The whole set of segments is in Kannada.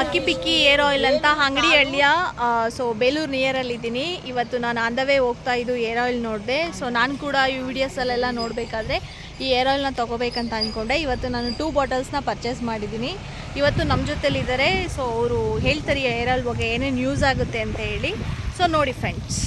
ಅಕ್ಕಿ ಪಿಕ್ಕಿ ಏರ್ ಆಯಿಲ್ ಅಂತ ಅಂಗಡಿ ಹಳ್ಳಿಯ ಸೊ ಬೇಲೂರು ನಿಯರಲ್ಲಿ ಇದ್ದೀನಿ. ಇವತ್ತು ನಾನು ಅಂದವೇ ಹೋಗ್ತಾ ಇದ್ದು ಏರ್ ಆಯಿಲ್ ನೋಡಿದೆ. ಸೊ ನಾನು ಕೂಡ ಈ ವಿಡಿಯೋಸಲ್ಲೆಲ್ಲ ನೋಡಬೇಕಾದ್ರೆ ಈ ಏರ್ ಆಯಿಲ್ನ ತೊಗೋಬೇಕಂತ ಅಂದ್ಕೊಂಡೆ ಇವತ್ತು ನಾನು ಟೂ ಬಾಟಲ್ಸ್ನ ಪರ್ಚೇಸ್ ಮಾಡಿದ್ದೀನಿ. ಇವತ್ತು ನಮ್ಮ ಜೊತೆಲಿದ್ದಾರೆ ಸೊ ಅವರು ಹೇಳ್ತಾರೆ ಏರ್ ಆಯಿಲ್ ಬಗ್ಗೆ ಏನೇನು ಯೂಸ್ ಆಗುತ್ತೆ ಅಂತ ಹೇಳಿ. ಸೊ ನೋಡಿ ಫ್ರೆಂಡ್ಸ್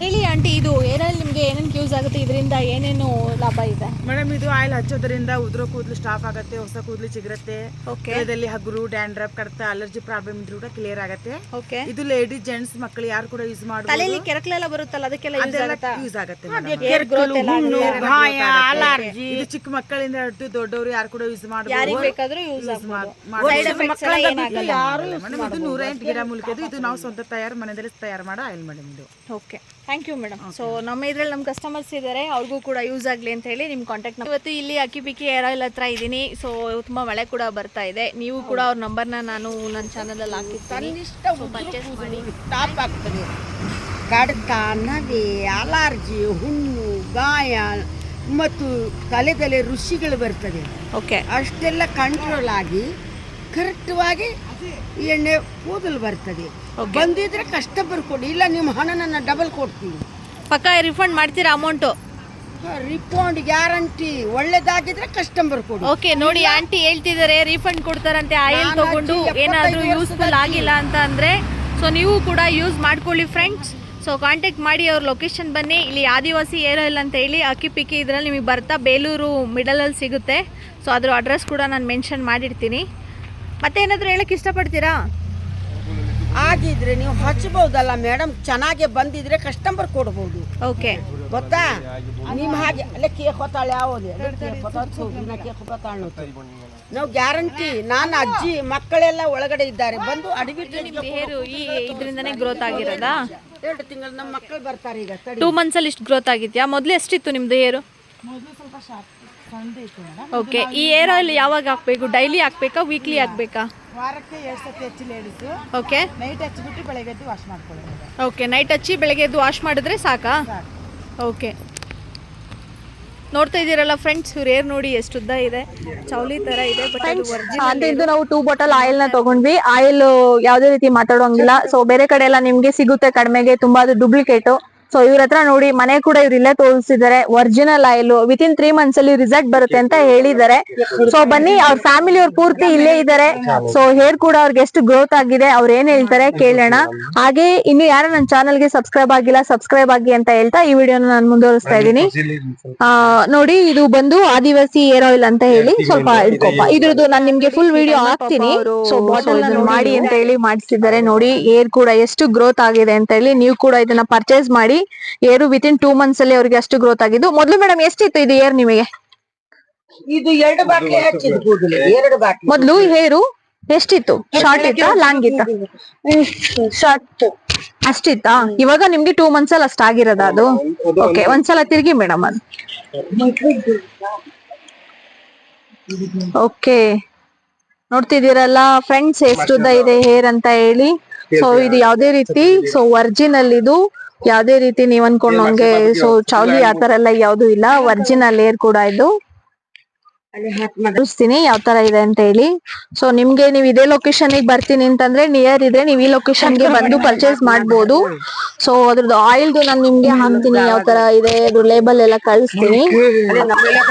ಹೇಳಿ ಆಂಟಿ ಇದು ಏರ್ ಆಯಿಲ್ ನಿಮಗೆ ಏನೇನು ಯೂಸ್ ಆಗುತ್ತೆ? ಇದರಿಂದ ಏನೇನು ಲಾಭ ಇದೆ? ಮೇಡಮ್ ಇದು ಆಯಿಲ್ ಹಚ್ಚೋದ್ರಿಂದ ಉದುರೋ ಕೂದಲು ಸ್ಟಾಪ್ ಆಗುತ್ತೆ ಹೊಸ ಕೂದಲು ಚಿಗುರುತ್ತೆ. ಓಕೆ ದೇಹದಲ್ಲಿ ಹಗುರು ಡ್ಯಾಂಡ್ರಫ್ ಕಡತ ಅಲರ್ಜಿ ಪ್ರಾಬ್ಲಮ್ ಇದ್ರೂ ಕೂಡ ಕ್ಲಿಯರ್ ಆಗುತ್ತೆ. ಓಕೆ ಇದು ಲೇಡೀಸ್ ಜೆಂಟ್ಸ್ ಮಕ್ಕಳು ಯಾರು ಕೂಡ ಯೂಸ್ ತಲೆಯಲ್ಲಿ ಕೆರಕಲೆಲ್ಲ ಬರುತ್ತಲ್ಲ ಅದಕ್ಕೆಲ್ಲ ಯೂಸ್ ಆಗುತ್ತಾ? ಯೂಸ್ ಆಗುತ್ತೆ ಇದು ಚಿಕ್ಕ ಮಕ್ಕಳಿಂದ ಹಿಡಿದು ದೊಡ್ಡವರು ಯಾರು ಕೂಡ ಯೂಸ್ ಯಾರಿಗೆ ಬೇಕಾದರೂ ಬೇಕಾದ್ರೂ ಯೂಸ್ ಸೈಡ್ ಎಫೆಕ್ಟ್ಸ್ ಎಲ್ಲ ಏನಾಗಲ್ಲ. ಮೇಡಮ್ ಇದು ನೂರ ಎಂಟು ಗಿಡ ಮೂಲಿಕೆ ಇದು ನಾವು ಸ್ವಂತ ತಯಾರು ಮನೆಯಲ್ಲಿ ತಯಾರು ಮಾಡೋ ಆಯಿಲ್ ಮೇಡಮ್ ಇದು. Okay thank you madam so ನಮ್ಮ ಇದ್ರಲ್ಲಿ ನಮ್ಮ ಕಸ್ಟಮರ್ಸ್ ಇದ್ದಾರೆ ಅವ್ರಿಗೂ ಕೂಡ ಯೂಸ್ ಆಗಲಿ ಅಂತ ಹೇಳಿ ನಿಮ್ಮ ಕಾಂಟ್ಯಾಕ್ಟ್ ಇವತ್ತು ಇಲ್ಲಿ ಅಕ್ಕಿ ಪಿಕ್ಕಿ ಏರ್ ಆಯಿಲ್ ಹತ್ರ ಇದ್ದೀನಿ ಸೊ ತುಂಬ ಮಳೆ ಕೂಡ ಬರ್ತಾ ಇದೆ. ನೀವು ಕೂಡ ಅವ್ರ ನಂಬರ್ನ ನಾನು ನನ್ನ ಚಾನಲಲ್ಲಿ ಹಾಕಿರ್ತೀನಿ. ಪರ್ಚೇಸ್ ಮಾಡಿ. ಟಾಪ್ ಆಗ್ತದೆ. ಕಡತ ನಗೆ ಅಲರ್ಜಿ ಹುಣ್ಣು ಗಾಯ ಮತ್ತು ತಲೆ ತಲೆ ಋಷಿಗಳು ಬರ್ತದೆ. ಓಕೆ ಅಷ್ಟೆಲ್ಲ ಕಂಟ್ರೋಲ್ ಆಗಿ ಕರೆಕ್ಟ್ವಾಗಿ ಎಣ್ಣೆ ಕೂದಲು ಬರ್ತದೆ. ಬಂದಿದ್ರೆ ಕಸ್ಟಮರ್ ಕೊಡಿ ಇಲ್ಲ ನಿಮ್ಮ ಹಣ ನನ್ನ ಡಬಲ್ ಕೊಡ್ತೀವಿ ಪಕ್ಕ ರಿಫಂಡ್ ಮಾಡ್ತೀರಾ ಅಮೌಂಟು ರಿಫಂಡ್ ಗ್ಯಾರಂಟಿ ಒಳ್ಳೇದಾಗಿದ್ರೆ ಕಸ್ಟಮರ್ ಕೊಡಿ ಓಕೆ ನೋಡಿ ಆಂಟಿ ಹೇಳ್ತಿದ್ದಾರೆ ರಿಫಂಡ್ ಕೊಡ್ತಾರಂತೆ ಆಯಿಲ್ ತಗೊಂಡು ಏನಾದರೂ ಯೂಸ್ಫುಲ್ ಆಗಿಲ್ಲ ಅಂತ ಅಂದರೆ ಸೊ ನೀವು ಕೂಡ ಯೂಸ್ ಮಾಡ್ಕೊಳ್ಳಿ ಫ್ರೆಂಡ್ಸ್ ಸೊ ಕಾಂಟ್ಯಾಕ್ಟ್ ಮಾಡಿ ಅವ್ರ ಲೊಕೇಶನ್ ಬನ್ನಿ. ಇಲ್ಲಿ ಆದಿವಾಸಿ ಏನೋ ಇಲ್ಲ ಅಂತ ಹೇಳಿ ಅಕ್ಕಿ ಪಿಕ್ಕಿ ಇದರಲ್ಲಿ ನಿಮಗೆ ಬರ್ತಾ ಬೇಲೂರು ಮಿಡಲಲ್ಲಿ ಸಿಗುತ್ತೆ. ಸೊ ಅದ್ರ ಅಡ್ರೆಸ್ ಕೂಡ ನಾನು ಮೆನ್ಷನ್ ಮಾಡಿರ್ತೀನಿ. ಮತ್ತೆ ಏನಾದರೂ ಹೇಳಕ್ಕೆ ಇಷ್ಟಪಡ್ತೀರಾ? ಆಗಿದ್ರೆ ನೀವು ಹಚ್ಚಬಹುದಲ್ಲ ಮೇಡಮ್ ಚೆನ್ನಾಗಿ ಬಂದಿದ್ರೆ ಕಸ್ಟಮರ್ ಕೊಡ್ಬೋದು. ಓಕೆ ಗೊತ್ತಾ? ನಿಮ್ಮ ಹಾಗೆ ಅಲ್ಲೇ ಕೇಕ್ ಹೊತ್ತಾಳೆ ಯಾವುದು? ಕೇಕ್ ಹೊತ್ತಾಳೆ ಕೇಕ್ ಹೊತ್ತಾಳೆ ನಾವು ಗ್ಯಾರಂಟಿ ನಾನು ಅಜ್ಜಿ ಮಕ್ಕಳೆಲ್ಲ ಒಳಗಡೆ ಇದ್ದಾರೆ. ಬಂದು ಅಡಿಗೆ ಹೇರು ಈ ಇದರಿಂದನೇ ಗ್ರೋತ್ ಆಗಿರೋದಾ? ಎರಡು ತಿಂಗಳು ನಮ್ಮ ಮಕ್ಕಳು ಬರ್ತಾರೆ ಈಗ ಟೂ ಮಂತ್ಸಲ್ಲಿ ಇಷ್ಟು ಗ್ರೋತ್ ಆಗಿದ್ಯಾ? ಮೊದ್ಲು ಎಷ್ಟಿತ್ತು ನಿಮ್ಮದು ಹೇರು? ಮೊದಲು ಸ್ವಲ್ಪ ಶಾರ್ಪ್ ಓಕೆ ಈ ಏರ್ ಆಯಿಲ್ ಯಾವಾಗ ಹಾಕ್ಬೇಕು? ಡೈಲಿ ಹಾಕ್ಬೇಕಾ ವೀಕ್ಲಿ ಹಾಕ್ಬೇಕಾ? ವಾರಕ್ಕೆ ಎರಡು ಸತಿ ಹಚ್ಚಿ ಲೇಡೀಸು ಓಕೆ ನೈಟ್ ಹಚ್ಚಿಬಿಟ್ಟು ಬೆಳಗ್ಗೆ ಎದ್ದು ವಾಶ್ ಮಾಡ್ಕೊಳ್ಳಿ ಓಕೆ ನೈಟ್ ಹಚ್ಚಿ ಬೆಳಗ್ಗೆ ಎದ್ದು ವಾಶ್ ಮಾಡಿದ್ರೆ ಸಾಕಾ? ಓಕೆ ನೋಡ್ತಾ ಇದ್ದೀರಲ್ಲ ಫ್ರೆಂಡ್ಸ್ ಇವ್ರ ಏರ್ ನೋಡಿ ಎಷ್ಟು ಉದ್ದ ಇದೆ. ಚೌಲಿ ತರ ಇದೆ ಬಟ್ ಅದು ಅಂತ ಇದು ನಾವು ಟೂ ಬಾಟಲ್ ಆಯಿಲ್ನ ತಗೊಂಡ್ವಿ. ಆಯಿಲ್ ಯಾವ್ದೇ ರೀತಿ ಮಾತಾಡೋಂಗಿಲ್ಲ. ಸೊ ಬೇರೆ ಕಡೆ ಎಲ್ಲ ನಿಮ್ಗೆ ಸಿಗುತ್ತೆ ಕಡಿಮೆಗೆ. ತುಂಬಾ ಅದು ಡೂಪ್ಲಿಕೇಟ್ ಸೊ ಇವ್ರ ಹತ್ರ ನೋಡಿ ಮನೆ ಕೂಡ ಇವ್ರು ಇಲ್ಲೇ ತೋರಿಸಿದ್ದಾರೆ. Original oil within three months ಅಲ್ಲಿ ರಿಸಲ್ಟ್ ಬರುತ್ತೆ ಅಂತ ಹೇಳಿದ್ದಾರೆ. ಸೊ ಬನ್ನಿ, ಅವ್ರ ಫ್ಯಾಮಿಲಿ ಅವ್ರ ಪೂರ್ತಿ ಇಲ್ಲೇ ಇದ್ದಾರೆ. ಸೊ ಹೇರ್ ಕೂಡ ಅವ್ರಿಗೆ ಎಷ್ಟು ಗ್ರೋತ್ ಆಗಿದೆ, ಅವ್ರ ಏನ್ ಹೇಳ್ತಾರೆ ಕೇಳೋಣ. ಹಾಗೆ ಇನ್ನು ಯಾರು ನನ್ನ ಚಾನಲ್ಗೆ ಸಬ್ಸ್ಕ್ರೈಬ್ ಆಗಿಲ್ಲ ಸಬ್ಸ್ಕ್ರೈಬ್ ಆಗಿ ಅಂತ ಹೇಳ್ತಾ ಈ ವಿಡಿಯೋನ ನಾನು ಮುಂದುವರಿಸ್ತಾ ಇದ್ದೀನಿ. ನೋಡಿ, ಇದು ಬಂದು ಆದಿವಾಸಿ ಏರ್ ಆಯಿಲ್ ಅಂತ ಹೇಳಿ ಸ್ವಲ್ಪ ಇಟ್ಕೊಪ್ಪ ಇದ್ರದ್ದು ನಾನು ನಿಮ್ಗೆ ಫುಲ್ ವಿಡಿಯೋ ಹಾಕ್ತೀನಿ. ಸೊ ಬಾಟಲ್ ಮಾಡಿ ಅಂತ ಹೇಳಿ ಮಾಡಿಸಿದ್ದಾರೆ. ನೋಡಿ ಏರ್ ಕೂಡ ಎಷ್ಟು ಗ್ರೋತ್ ಆಗಿದೆ ಅಂತ ಹೇಳಿ ನೀವು ಕೂಡ ಇದನ್ನ ಪರ್ಚೇಸ್ ಮಾಡಿ. ಏರು ವಿತ್ ಇನ್ ಟೂ ಮಂತ್ಸ್ ಅಲ್ಲಿ ಅವ್ರಿಗೆ ಅಷ್ಟು ಗ್ರೋತ್ ಆಗಿದ್ದು. ಮೊದಲು ಮೇಡಮ್ ಎಷ್ಟಿತ್ತು ಇದು ಏರ್ ನಿಮಗೆ? ಇದು ಎರಡು ಬಾಟ್ಲಿ ಹಚ್ಚಿದ್ ಕೂದಲು ಎರಡು ಬಾಟ್ಲಿ. ಮೊದ್ಲು ಹೇರು ಎಷ್ಟಿತ್ತು? ಶಾರ್ಟ್ ಇತ್ತಾ ಲಾಂಗ್ ಇತ್ತಾ? ಶಾರ್ಟ್ ಅಷ್ಟಿತ್ತಾ? ಇವಾಗ ನಿಮ್ಗೆ ಟೂ ಮಂತ್ಸ್ ಅಲ್ಲಿ ಅಷ್ಟ ಆಗಿರೋದ ಅದು? ಓಕೆ ಒಂದ್ಸಲ ತಿರ್ಗಿ ಮೇಡಮ್ ಅದು. ಓಕೆ ನೋಡ್ತಿದ್ದೀರಲ್ಲ ಫ್ರೆಂಡ್ಸ್ ಎಷ್ಟು ಇದೆ ಹೇರ್ ಅಂತ ಹೇಳಿ. ಸೊ ಇದು ಯಾವ್ದೇ ರೀತಿ ಸೊ ಒರ್ಜಿನಲ್ ಇದು. ಯಾವ್ದೇ ರೀತಿ ನೀವ್ ಅನ್ಕೊಂಡಂಗೆ ಸೊ ಚೌಲಿ ತರ ಎಲ್ಲ ಯಾವ್ದು ಇಲ್ಲ. ಒರಿಜಿನಲ್ ಏರ್ ಕೂಡ ಇದು. ತೋರಿಸ್ತೀನಿ ಯಾವ ತರ ಇದೆ ಅಂತ ಹೇಳಿ. ಸೊ ನಿಮ್ಗೆ ನೀವ್ ಇದೇ ಲೊಕೇಶನ್ ಬರ್ತೀನಿ ಅಂತಂದ್ರೆ ನಿಯರ್ ಇದ್ರೆ ನೀವು ಈ ಲೊಕೇಶನ್ಗೆ ಬಂದು ಪರ್ಚೇಸ್ ಮಾಡ್ಬೋದು. ಸೊ ಅದ್ರದ್ದು ಆಯಿಲ್ ನಾನು ನಿಮ್ಗೆ ಹಾಕ್ತೀನಿ ಯಾವ ತರ ಇದೆ ಅದು ಲೇಬಲ್ ಎಲ್ಲ ಕಳಿಸ್ತೀನಿ.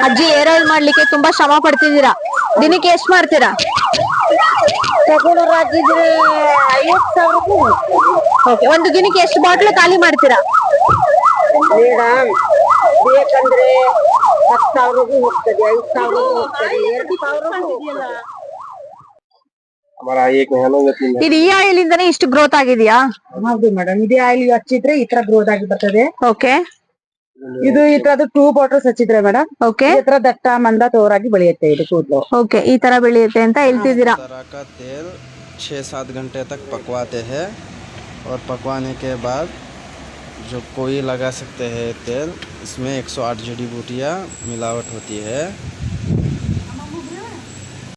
ಅಜ್ಜಿ ಏರ್ ಆಯಿಲ್ ಮಾಡ್ಲಿಕ್ಕೆ ತುಂಬಾ ಶ್ರಮ ಪಡ್ತಿದ್ದೀರಾ? ದಿನಕ್ಕೆ ಎಷ್ಟ್ ಮಾಡ್ತೀರಾ? ತಗೊಳ್ಳೋರಾಗಿದ್ರೆ ಐವತ್ ಸಾವಿರ ಒಂದು ದಿನಕ್ಕೆ ಎಷ್ಟು ಬಾಟ್ಲು ಖಾಲಿ ಮಾಡ್ತೀರಾ? ಮೇಡಮ್ ಬೇಕಂದ್ರೆ ಹತ್ತು ಇದು ಈ ಆಯಿಲ್ ಇಂದಾನೆ ಇಷ್ಟು ಗ್ರೋತ್ ಆಗಿದೆಯಾ? ಹೌದು ಮೇಡಮ್ ಇದೇ ಆಯಿಲ್ ಹಚ್ಚಿದ್ರೆ ಈ ತರ ಗ್ರೋತ್ ಆಗಿ ಬರ್ತದೆ. ಓಕೆ ಇದು ಈ ತರದ್ದು ಟೂ ಬಾಟಲ್ಸ್ ಹಚ್ಚಿದ್ರೆ ಮೇಡಮ್ ಓಕೆ ಈ ತರ ದಟ್ಟ ಮಂದ ತೋರಾಗಿ ಬೆಳೆಯುತ್ತೆ ಇದು ಕೂದಲು ಓಕೆ ಈ ತರ ಬೆಳೆಯುತ್ತೆ ಅಂತ ಹೇಳ್ತಿದ್ದೀರಾ तरह का तेल छः सात घंटे तक पकवाते हैं और पकवाने के बाद जो कोई लगा सकते हैं तेल इसमें 108 जड़ी बूटियाँ मिलावट होती है